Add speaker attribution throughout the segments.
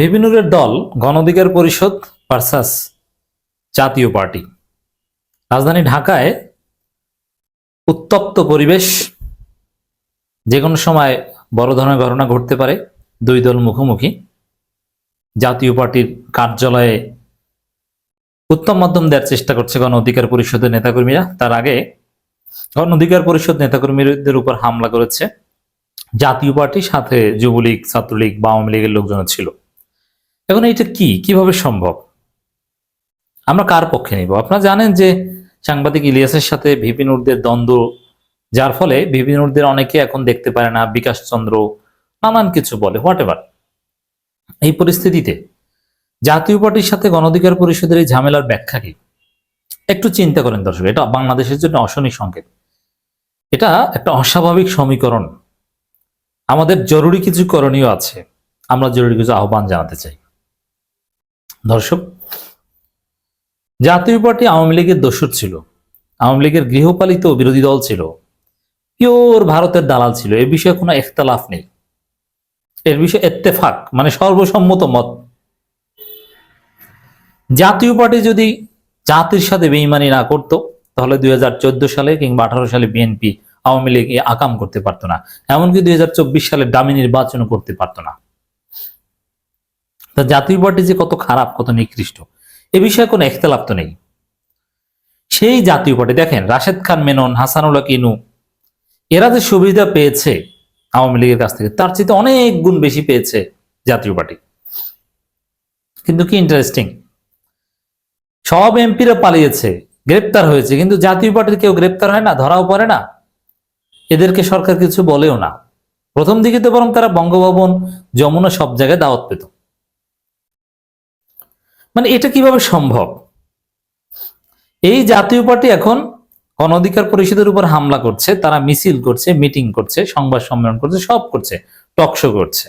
Speaker 1: ভিবিনুরের দল, গণঅধিকার পরিষদ ভার্সাস জাতীয় পার্টি। রাজধানী ঢাকায় উত্তপ্ত পরিবেশ, যে কোনো সময় বড় ধরনের ঘটনা ঘটতে পারে, দুই দল মুখোমুখি। জাতীয় পার্টির কার্যালয়ে উত্তম মাধ্যম দেওয়ার চেষ্টা করছে গণ অধিকার পরিষদের নেতাকর্মীরা। তার আগে গণ অধিকার পরিষদ নেতাকর্মীদের উপর হামলা করেছে। জাতীয় পার্টির সাথে যুবলীগ, ছাত্রলীগ বা আওয়ামী লীগের লোকজন ছিল। এখন এটা কি? কীভাবে সম্ভব? আমরা কার পক্ষে নিব? আপনারা জানেন যে সাংবাদিক ইলিয়াসের সাথে ভিপিনুরদের দ্বন্দ্ব, যার ফলে ভিপিনুরদের অনেকে এখন দেখতে পারে না, বিকাশ চন্দ্র, নানান কিছু বলে হোয়াট এভার এই পরিস্থিতিতে জাতীয় পার্টির সাথে গণঅধিকার পরিষদের এই ঝামেলার ব্যাখ্যা কি? একটু চিন্তা করেন দর্শক, এটা বাংলাদেশের জন্য অশনি সংকেত। এটা একটা অস্বাভাবিক সমীকরণ। আমাদের জরুরি কিছু করণীয় আছে। আমরা জরুরি কিছু আহ্বান জানাতে চাই। দর্শক, জাতীয় পার্টি আওয়ামী লীগের দোসর ছিল, আওয়ামী লীগের গৃহপালিত বিরোধী দল ছিল, পিওর ভারতের দালাল ছিল, এ বিষয়ে কোনো একতলাফ নেই। এর বিষয়ে এত্তেফাক মানে সর্বসম্মত মত। জাতীয় পার্টি যদি জাতির সাথে বেইমানি না করতো, তাহলে দুই হাজার চোদ্দ সালে কিংবা আঠারো সালে বিএনপি আওয়ামী লীগ এ আকাম করতে পারতো না। এমনকি দুই হাজার চব্বিশ সালে দামি নির্বাচন করতে পারতো না। তা জাতীয় পার্টি যে কত খারাপ, কত নিকৃষ্ট, এ বিষয়ে কোনো একতলাপ তো নেই। সেই জাতীয় পার্টি, দেখেন, রাশেদ খান, মেনন, হাসানুল্লাহ, কিনু, এরা যে সুবিধা পেয়েছে আওয়ামী লীগের কাছ থেকে, তার চেয়ে অনেক গুণ বেশি পেয়েছে জাতীয় পার্টি। কিন্তু কি ইন্টারেস্টিং সব এমপিরা পালিয়েছে, গ্রেপ্তার হয়েছে, কিন্তু জাতীয় পার্টির কেউ গ্রেপ্তার হয় না, ধরাও পড়ে না। এদেরকে সরকার কিছু বলেও না। প্রথম দিকে তো বরং তারা বঙ্গভবন, যমুনা সব জায়গায় দাওয়াত পেত। মানে এটা কীভাবে সম্ভব? এই জাতীয় পার্টি এখন গণঅধিকার পরিষদের উপর হামলা করছে, তারা মিছিল করছে, মিটিং করছে, সংবাদ সম্মেলন করছে, সব করছে টকশো করছে।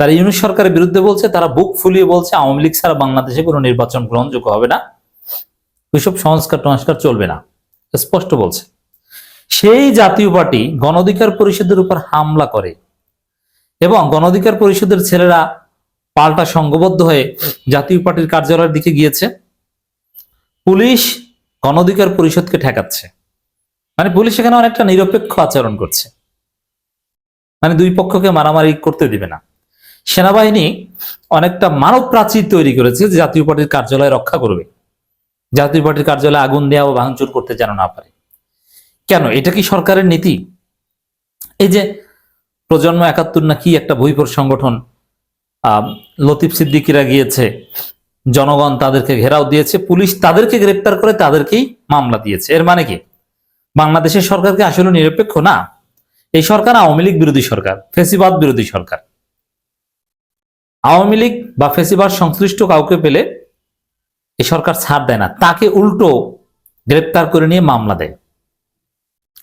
Speaker 1: তারা ইউনিট সরকারের বিরুদ্ধে বলছে, তারা বুক ফুলিয়ে বলছে, আওয়ামী লীগ ছাড়া বাংলাদেশে কোনো নির্বাচন গ্রহণযোগ্য হবে না। ওইসব সংস্কার টংস্কার চলবে না স্পষ্ট বলছে। সেই জাতীয় পার্টি গণঅধিকার পরিষদের উপর হামলা করে এবং গণঅধিকার পরিষদের ছেলেরা পাল্টা সংঘবদ্ধ হয়ে জাতীয় পার্টির কার্যালয়ের দিকে গিয়েছে। পুলিশ গণঅধিকার পরিষদকে ঠেকাচ্ছে। মানে পুলিশ এখানে অনেকটা নিরপেক্ষ আচরণ করছে। মানে দুই পক্ষকে মারামারি করতে দিবে না। সেনাবাহিনী অনেকটা মানব প্রাচীর তৈরি করেছে যে জাতীয় পার্টির কার্যালয় রক্ষা করবে। জাতীয় পার্টির কার্যালয়ে আগুন দেওয়া ও ভাঙচুর করতে যেন না পারে। কেন? এটা কি সরকারের নীতি? এই যে প্রজন্ম একাত্তর না কি একটা বইপর সংগঠন লতিফ সিদ্দিকিরা গিয়েছে, জনগণ তাদেরকে ঘেরাও দিয়েছে, পুলিশ তাদেরকে গ্রেপ্তার করে তাদেরকেই মামলা দিয়েছে। এর মানে কি? বাংলাদেশের সরকারকে আসলে নিরপেক্ষ? না। এই সরকার আওয়ামী লীগ বিরোধী সরকার, ফেসিবাদ বিরোধী সরকার। আওয়ামী লীগ বা ফেসিবাদ সংশ্লিষ্ট কাউকে পেলে এই সরকার ছাড় দেয় না। তাকে উল্টো গ্রেপ্তার করে নিয়ে মামলা দেয়।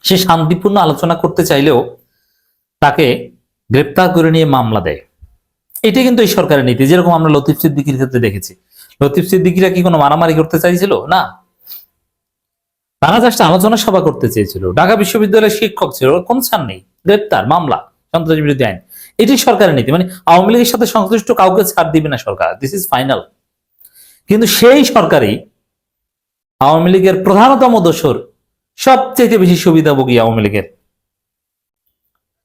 Speaker 1: সে শান্তিপূর্ণ আলোচনা করতে চাইলেও তাকে গ্রেপ্তার করে নিয়ে মামলা দেয়। এটা কিন্তু এই সরকারের নীতি, যেরকম আমরা লতিফ সিদ্দিকির ক্ষেত্রে দেখেছি। লতিফ সিদ্দিকিরা কি কোনো মারামারি করতে চাইছিল? না। তারা জাস্ট আলোচনা সভা করতে চেয়েছিল। ঢাকা বিশ্ববিদ্যালয়ের শিক্ষক ছিল, কোনো ছাড় নেই, গ্রেপ্তার, মামলা, সন্ত্রাসী বিরোধী আইন। এটি সরকারের নীতি মানে আওয়ামী লীগের সাথে সংশ্লিষ্ট কাউকে ছাড় দিবে না সরকার দিস ইজ ফাইনাল কিন্তু সেই সরকারই আওয়ামী লীগের প্রধানতম দোসর সবচেয়ে বেশি সুবিধাভোগী আওয়ামী লীগের।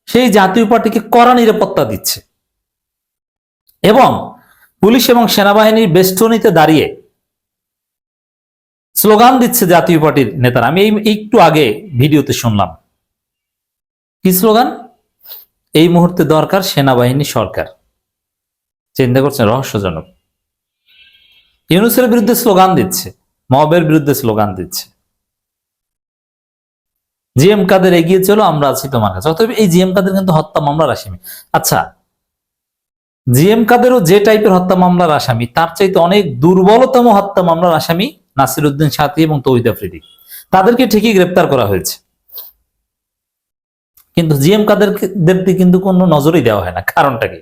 Speaker 1: সেই জাতীয় পার্টিকে কড়া নিরাপত্তা দিচ্ছে। এবং পুলিশ এবং সেনাবাহিনীর বেষ্টনীতে দাঁড়িয়ে স্লোগান দিচ্ছে জাতীয় পার্টির নেতারা। আমি এই একটু আগে ভিডিওতে শুনলাম। কি স্লোগান? এই মুহূর্তে দরকার সেনাবাহিনী সরকার। চিন্তা করছেন, রহস্যজনক। ইউনুসের বিরুদ্ধে স্লোগান দিচ্ছে, মবের বিরুদ্ধে স্লোগান দিচ্ছে। জিএম কাদের এগিয়ে চলো, আমরা আছি তোমার কাছে। অতএব এই জিএম কাদের কিন্তু হত্যা মামলার আসামি। আচ্ছা জিএম কাদেরও যে টাইপের হত্যা মামলার আসামি, তার চাইতে অনেক দুর্বলতম হত্যা মামলার আসামি নাসির উদ্দিন সাথী এবং তৌহিদ আফ্রিদি। তাদেরকে ঠিকই গ্রেপ্তার করা হয়েছে। কিন্তু জিএম কাদেরকে কিন্তু কোনো নজরই দেওয়া হয় না। কারণটা কি?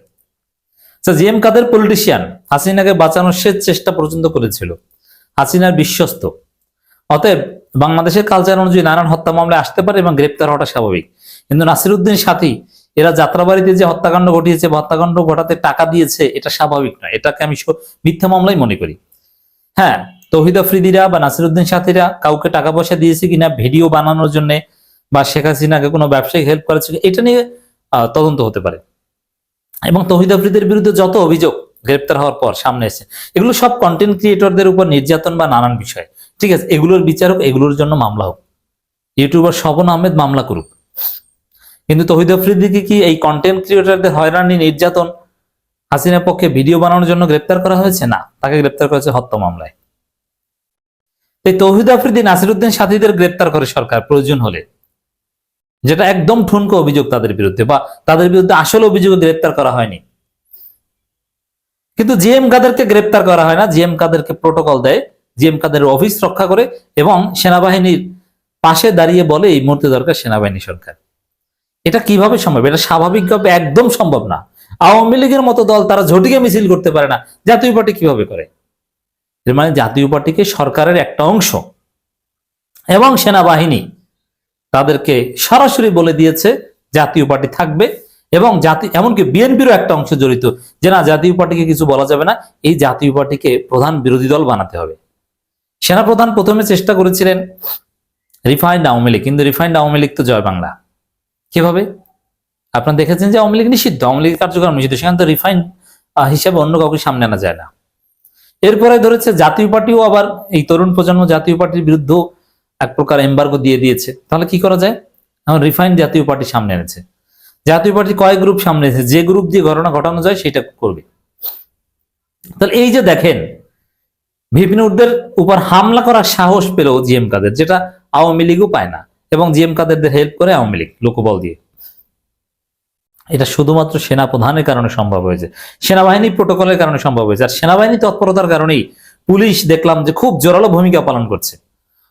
Speaker 1: আচ্ছা জিএম কাদের পলিটিশিয়ান হাসিনাকে বাঁচানোর শেষ চেষ্টা পর্যন্ত করেছিল। হাসিনার বিশ্বস্ত। অতএব বাংলাদেশের কালচার অনুযায়ী নানান হত্যা মামলায় আসতে পারে এবং গ্রেপ্তার হওয়াটা স্বাভাবিক। কিন্তু নাসিরুদ্দিন সাথী এরা যাত্রাবাড়িতে যে হত্যাকাণ্ড ঘটিয়েছে হত্যাকাণ্ড ঘটাতে টাকা দিয়েছে, এটা স্বাভাবিক নয়। এটাকে আমি মিথ্যা মামলাই মনে করি। হ্যাঁ তহিদ আফ্রিদিরা বা নাসিরুদ্দিন সাথীরা কাউকে টাকা পয়সা দিয়েছে কিনা, ভিডিও বানানোর জন্য বা শেখ হাসিনাকে কোনো ব্যবসায়িক হেল্প করেছে এটা নিয়ে তদন্ত হতে পারে। এবং তহিদ আফ্রিদের বিরুদ্ধে যত অভিযোগ গ্রেপ্তার হওয়ার পর সামনে এসে এগুলো সব কন্টেন্ট ক্রিয়েটরদের উপর নির্যাতন বা নানান বিষয়। ঠিক আছে, এগুলোর বিচারক এগুলোর জন্য মামলা হোক। ইউটিউবার স্বপন আহমেদ মামলা করুক। কিন্তু তহিদ আফ্রিদিকে কি এই কন্টেন্ট ক্রিয়েটরদের হয়রানি, নির্যাতন হাসিনার পক্ষে ভিডিও বানানোর জন্য গ্রেপ্তার করা হয়েছে? না, তাকে গ্রেপ্তার করা হয়েছে হত্যা মামলায়। তাই তৌহিদ আফ্রিদি, নাসিরুদ্দিন সাথীদের গ্রেপ্তার করে সরকার প্রয়োজন হলে, যেটা একদম ঠুনকো অভিযোগ তাদের বিরুদ্ধে বা তাদের বিরুদ্ধে আসল অভিযোগে গ্রেপ্তার করা হয়নি। কিন্তু জিএম কাদেরকে গ্রেপ্তার করা হয় না, জিএম কাদেরকে প্রোটোকল দেয়, জিএম কাদের অফিস রক্ষা করে এবং সেনাবাহিনীর পাশে দাঁড়িয়ে বলে এই মুহূর্তে দরকার সেনাবাহিনী সরকার। এটা কীভাবে সম্ভব? এটা স্বাভাবিকভাবে একদম সম্ভব না। আওয়ামী লীগের মতো দল তারা ঝটিকে মিছিল করতে পারে না। জাতীয় পার্টি কীভাবে করে? মানে জাতীয় পার্টিকে সরকারের একটা অংশ এবং সেনাবাহিনী তাদেরকে সরাসরি বলে দিয়েছে, জাতীয় পার্টি থাকবে এবং জাতি, এমনকি বিএনপিরও একটা অংশ জড়িত যে না, জাতীয় পার্টিকে কিছু বলা যাবে না, এই জাতীয় পার্টিকে প্রধান বিরোধী দল বানাতে হবে। সেনাপ্রধান প্রথমে চেষ্টা করেছিলেন রিফাইন্ড আওয়ামী লীগ, কিন্তু রিফাইন্ড আওয়ামী লীগ তো জয় বাংলা। কীভাবে? আপনারা দেখেছেন যে লীগ নিষিদ্ধ। লীগের কার্যক্রম নিষিদ্ধ। সেখানে তো রিফাইন হিসেবে অন্য কাউকে সামনে আনা যায় না। এরপরে ধরেছে জাতীয় পার্টিও আবার এই তরুণ প্রজন্ম জাতীয় পার্টির বিরুদ্ধে এক প্রকার এম্বার্গো দিয়ে দিয়েছে। তাহলে কি করা যায়? এখন রিফাইন জাতীয় পার্টি সামনে এনেছে। জাতীয় পার্টি কয়েক গ্রুপ সামনে এনেছে? যে গ্রুপ দিয়ে ঘটনা ঘটানো যায়, সেটা করবে। তাহলে এই যে দেখেন ভিপিনুরদের উপর হামলা করার সাহস পেল জিএম কাদের, যেটা আওয়ামী লীগও পায় না। এবং জিএম কাদেরদের হেল্প করে আওয়ামী লীগ লোকবল দিয়ে। এটা শুধুমাত্র সেনা প্রধানের কারণে সম্ভব হয়েছে। সেনাবাহিনী প্রোটোকলের কারণে সম্ভব হয়েছে। আর সেনাবাহিনী তৎপরতার কারণেই পুলিশ দেখলাম যে খুব জোরালো ভূমিকা পালন করছে।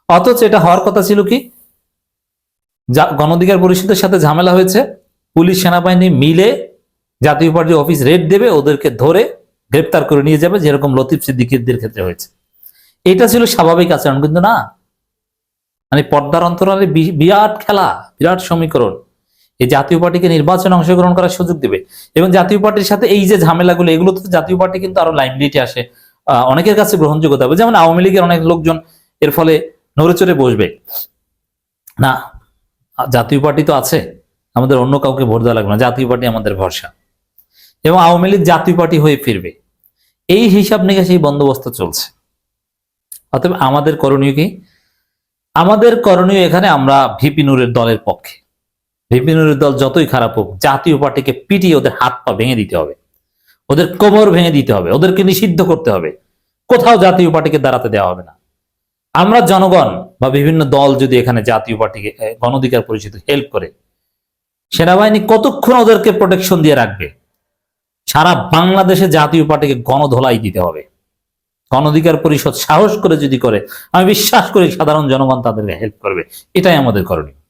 Speaker 1: অথচ এটা হওয়ার কথা ছিল কি? যা গণঅধিকার পরিষদের সাথে ঝামেলা হয়েছে। পুলিশ সেনাবাহিনী মিলে জাতীয় পার্টির অফিস রেড দেবে, ওদেরকে ধরে গ্রেপ্তার করে নিয়ে যাবে, যেরকম লতিফ সিদ্দিকিদের ক্ষেত্রে হয়েছে। এটা ছিল স্বাভাবিক আচরণ, কিন্তু না। মানে পর্দার অন্তরালে বিরাট খেলা, বিরাট সমীকরণ। এই জাতীয় পার্টিকে নির্বাচনে অংশগ্রহণ করার সুযোগ দেবে। এবং জাতীয় পার্টির সাথে এই যে ঝামেলাগুলো, এগুলো তো জাতীয় পার্টি কিন্তু আরও লাইমলিটে আসে। অনেকের কাছে গ্রহণযোগ্যতা হবে। যেমন আওয়ামী লীগের অনেক লোকজন এর ফলে নড়ে চড়ে বসবে। না, জাতীয় পার্টি তো আছে। আমাদের অন্য কাউকে ভোট দেওয়া লাগবে না। জাতীয় পার্টি আমাদের ভরসা। এবং আওয়ামী লীগ জাতীয় পার্টি হয়ে ফিরবে। এই হিসাব নিকাশ এই বন্দোবস্ত চলছে। অতএব আমাদের করণীয় কি? আমাদের করণীয় এখানে আমরা ভিপি নুরের দলের পক্ষে। ভিপি নুরের দল যতই খারাপ হোক জাতীয় পার্টিকে পিটিয়ে ওদের হাত পা ভেঙে দিতে হবে। ওদের কোমর ভেঙে দিতে হবে। ওদেরকে নিষিদ্ধ করতে হবে। কোথাও জাতীয় পার্টিকে দাঁড়াতে দেওয়া হবে না। আমরা জনগণ বা বিভিন্ন দল যদি এখানে জাতীয় পার্টিকে এ, গণঅধিকার পরিষদ হেল্প করে সেনাবাহিনী কতক্ষণ ওদেরকে প্রোটেকশন দিয়ে রাখবে? সারা বাংলাদেশে জাতীয় পার্টিকে গণধোলাই দিতে হবে। গণঅধিকার পরিষদ সাহস করে যদি করে, আমি বিশ্বাস করি সাধারণ জনগণ তাদেরকে হেল্প করবে। এটাই আমাদের করণীয়।